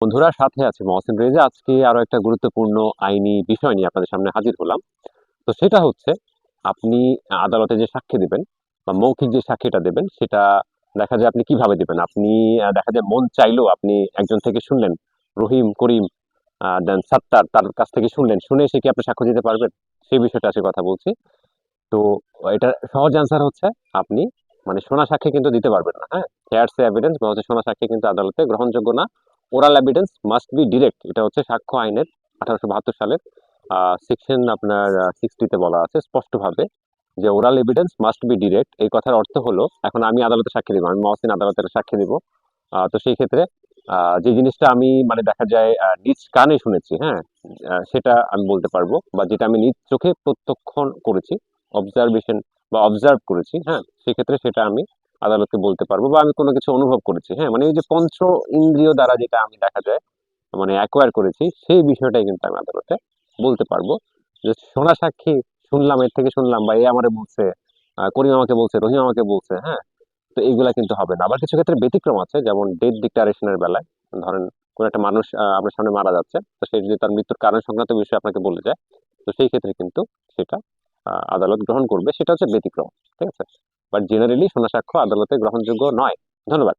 বন্ধুরা, সাথে আছে মহসিন রেজা। আজকে আরও একটা গুরুত্বপূর্ণ আইনি বিষয় নিয়ে আপনাদের সামনে হাজির হলাম। তো সেটা হচ্ছে, আপনি আদালতে যে সাক্ষী দেবেন বা মৌখিক যে সাক্ষীটা দেবেন, সেটা দেখা যায় আপনি কীভাবে দিবেন? আপনি দেখা যায় মন চাইলেও আপনি একজন থেকে শুনলেন, রহিম, করিম দেন সাত্তার তার কাছ থেকে শুনলেন, শুনে এসে কি আপনি সাক্ষ্য দিতে পারবেন? সেই বিষয়টা আজকে কথা বলছি। তো এটা সহজ অ্যান্সার হচ্ছে, আপনি মানে সোনা সাক্ষী কিন্তু দিতে পারবেন না হ্যাঁ? এভিডেন্স বা হচ্ছে সোনা সাক্ষী কিন্তু আদালতে গ্রহণযোগ্য না। Oral evidence must be direct এটা হচ্ছে সাক্ষ্য আইনের আঠারোশো বাহাত্তর সালের সেকশন আপনার সিক্সটিতে বলা আছে স্পষ্টভাবে যে oral evidence must be direct এই কথার অর্থ হলো, এখন আমি আদালতে সাক্ষী দিব, আমি মহসিন আদালতে সাক্ষী দিব। তো সেই ক্ষেত্রে যে জিনিসটা আমি মানে দেখা যায় নিজ কানে শুনেছি হ্যাঁ সেটা আমি বলতে পারব বা যেটা আমি নিজ চোখে প্রত্যক্ষণ করেছি অবজারভেশন বা অবজার্ভ করেছি হ্যাঁ সেক্ষেত্রে সেটা আমি আদালতকে বলতে পারব বা আমি কোনো কিছু অনুভব করেছি। হ্যাঁ মানে এই যে পঞ্চ ইন্দ্রিয় দ্বারা যেটা আমি দেখা যায় মানে অ্যাকোয়ার করেছি, সেই বিষয়টাই কিন্তু আমি আদালতে বলতে পারব। যে সোনা সাক্ষী শুনলাম, এর থেকে শুনলাম বা এ আমারে বলছে করিম আমাকে বলছে, রহিম আমাকে বলছে হ্যাঁ তো এইগুলা কিন্তু হবে না। আবার কিছু ক্ষেত্রে ব্যতিক্রম আছে, যেমন ডেথ ডিক্লারেশনের বেলায়, ধরেন কোন একটা মানুষ আপনার সামনে মারা যাচ্ছে, তো সে যদি তার মৃত্যুর কারণ সংক্রান্ত বিষয় আপনাকে বলে যায়, তো সেই ক্ষেত্রে কিন্তু সেটা আদালত গ্রহণ করবে, সেটা হচ্ছে ব্যতিক্রম, ঠিক আছে? বাট জেনারেলি সোনা সাক্ষ্য আদালতে গ্রহণযোগ্য নয়। ধন্যবাদ।